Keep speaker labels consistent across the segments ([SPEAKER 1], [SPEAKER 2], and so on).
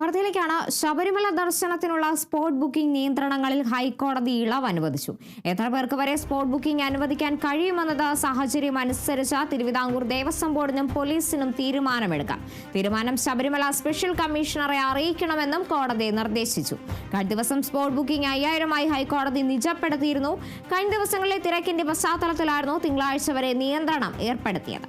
[SPEAKER 1] വാർത്തയിലേക്കാണ്. ശബരിമല ദർശനത്തിനുള്ള spot booking നിയന്ത്രണങ്ങളിൽ ഹൈക്കോടതി ഇളവ് അനുവദിച്ചു. എത്ര പേർക്ക് വരെ സ്പോട്ട് ബുക്കിംഗ് അനുവദിക്കാൻ കഴിയുമെന്നത് സാഹചര്യം അനുസരിച്ച് തിരുവിതാംകൂർ ദേവസ്വം ബോർഡിനും പോലീസിനും തീരുമാനമെടുക്കാം. തീരുമാനം ശബരിമല സ്പെഷ്യൽ കമ്മീഷണറെ അറിയിക്കണമെന്നും കോടതി നിർദ്ദേശിച്ചു. കഴിഞ്ഞ ദിവസം സ്പോട്ട് ബുക്കിംഗ് അയ്യായിരമായി ഹൈക്കോടതി നിജപ്പെടുത്തിയിരുന്നു. കഴിഞ്ഞ ദിവസങ്ങളിലെ തിരക്കിന്റെ പശ്ചാത്തലത്തിലായിരുന്നു തിങ്കളാഴ്ച വരെ നിയന്ത്രണം ഏർപ്പെടുത്തിയത്.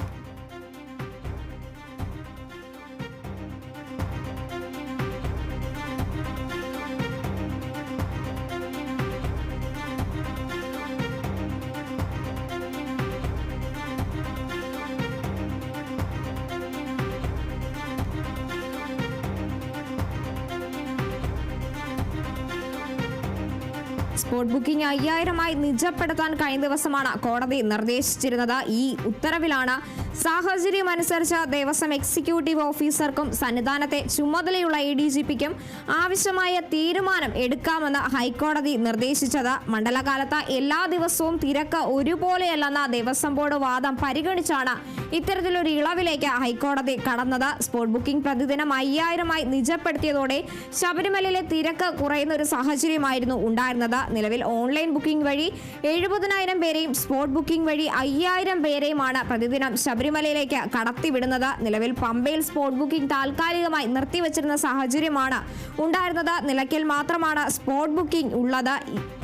[SPEAKER 1] സ്പോട്ട് ബുക്കിംഗ് അയ്യായിരമായി നിജപ്പെടുത്താൻ കഴിഞ്ഞ ദിവസമാണ് കോടതി നിർദ്ദേശിച്ചിരുന്നത്. ഈ ഉത്തരവിലാണ് സാഹചര്യം അനുസരിച്ച് ദേവസ്വം എക്സിക്യൂട്ടീവ് ഓഫീസർക്കും സന്നിധാനത്തെ ചുമതലയുള്ള എ ഡി ജി പിക്കും ആവശ്യമായ തീരുമാനം എടുക്കാമെന്ന് ഹൈക്കോടതി നിർദ്ദേശിച്ചത്. മണ്ഡലകാലത്ത് എല്ലാ ദിവസവും തിരക്ക് ഒരുപോലെയല്ലെന്ന ദേവസ്വം ബോർഡ് വാദം പരിഗണിച്ചാണ് ഇത്തരത്തിലൊരു ഇളവിലേക്ക് ഹൈക്കോടതി കടന്നത്. സ്പോട്ട് ബുക്കിംഗ് പ്രതിദിനം അയ്യായിരമായി നിജപ്പെടുത്തിയതോടെ ശബരിമലയിലെ തിരക്ക് കുറയുന്ന ഒരു സാഹചര്യമായിരുന്നു ഉണ്ടായിരുന്നത്. നിലവിൽ ഓൺലൈൻ ബുക്കിംഗ് വഴി എഴുപതിനായിരം പേരെയും സ്പോട്ട് ബുക്കിംഗ് വഴി അയ്യായിരം പേരെയുമാണ് പ്രതിദിനം ശബരിമലയിലേക്ക് കടത്തിവിടുന്നത്. നിലവിൽ പമ്പയിൽ സ്പോട്ട് ബുക്കിംഗ് താൽക്കാലികമായി നിർത്തിവച്ചിരുന്ന സാഹചര്യമാണ് ഉണ്ടായിരുന്നത്. നിലയ്ക്കൽ മാത്രമാണ് സ്പോട്ട് ബുക്കിംഗ് ഉള്ളത്.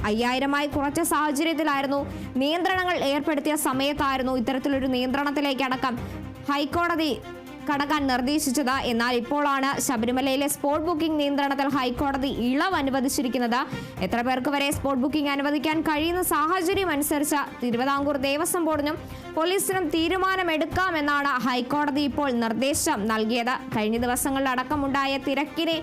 [SPEAKER 1] അയ്യായിരമായി കുറച്ച സാഹചര്യത്തിലായിരുന്നു നിയന്ത്രണങ്ങൾ ഏർപ്പെടുത്തിയ സമയത്തായിരുന്നു ഇത്തരത്തിലൊരു നിയന്ത്രണത്തിലേക്ക് അടക്കം ഹൈക്കോടതി കടക്കാൻ നിർദ്ദേശിച്ചത്. എന്നാൽ ഇപ്പോഴാണ് ശബരിമലയിലെ സ്പോട്ട് ബുക്കിംഗ് നിയന്ത്രണത്തിൽ ഹൈക്കോടതി ഇളവ് അനുവദിച്ചിരിക്കുന്നത്. എത്ര പേർക്ക് വരെ സ്പോട്ട് ബുക്കിംഗ് അനുവദിക്കാൻ കഴിയുന്ന സാഹചര്യം അനുസരിച്ച് തിരുവിതാംകൂർ ദേവസ്വം ബോർഡിനും പോലീസിനും തീരുമാനമെടുക്കാമെന്നാണ് ഹൈക്കോടതി ഇപ്പോൾ നിർദ്ദേശം നൽകിയത്. കഴിഞ്ഞ ദിവസങ്ങളിലടക്കമുണ്ടായ തിരക്കിനെ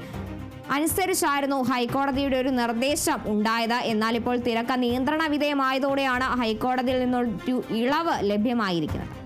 [SPEAKER 1] അനുസരിച്ചായിരുന്നു ഹൈക്കോടതിയുടെ ഒരു നിർദ്ദേശം ഉണ്ടായത്. എന്നാൽ ഇപ്പോൾ തിരക്ക് നിയന്ത്രണ വിധേയമായതോടെയാണ് ഹൈക്കോടതിയിൽ നിന്നൊരു ഇളവ് ലഭ്യമായിരിക്കുന്നത്.